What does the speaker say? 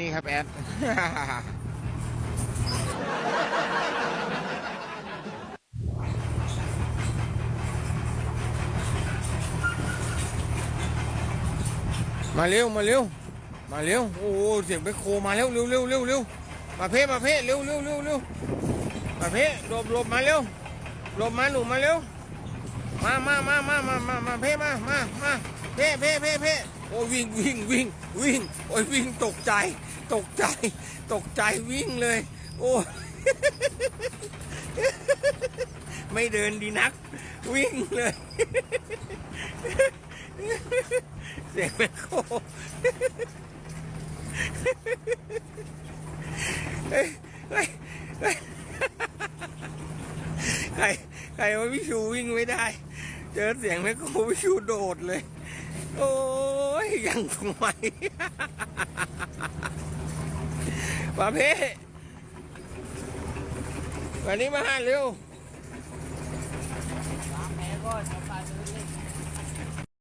นี่ครับแอด มาเร็ว มาเร็ว มาเร็ว โอ้เสียงไปโคมาเร็วเร็วเร็วเร็วเร็วมาเพ่มาเพ่เร็วเร็วเร็วเร็วมาเพ่หลบหลบมาเร็วหลบมาหนูมาเร็วมามามามามามามาเพ่มามามาเพ่เพ่เพ่เพ่ โอ้วิ่งวิ่งวิ่งวิ่งโอ้ยวิ่งตกใจ ตกใจ ตกใจวิ่งเลย โอ้ไม่เดินดีนัก วิ่งเลยเสียงแม่โคเฮ้ยเฮ้ยเฮ้ยใครใครว่าพี่ชูวิ่งไม่ได้ เจอเสียงแม่ครูชูโดดเลย โอ้ยยังทำไมมาเพ่วันนี้มาหาเร็วล้างแผลก่อนเอาปซื้อเล่น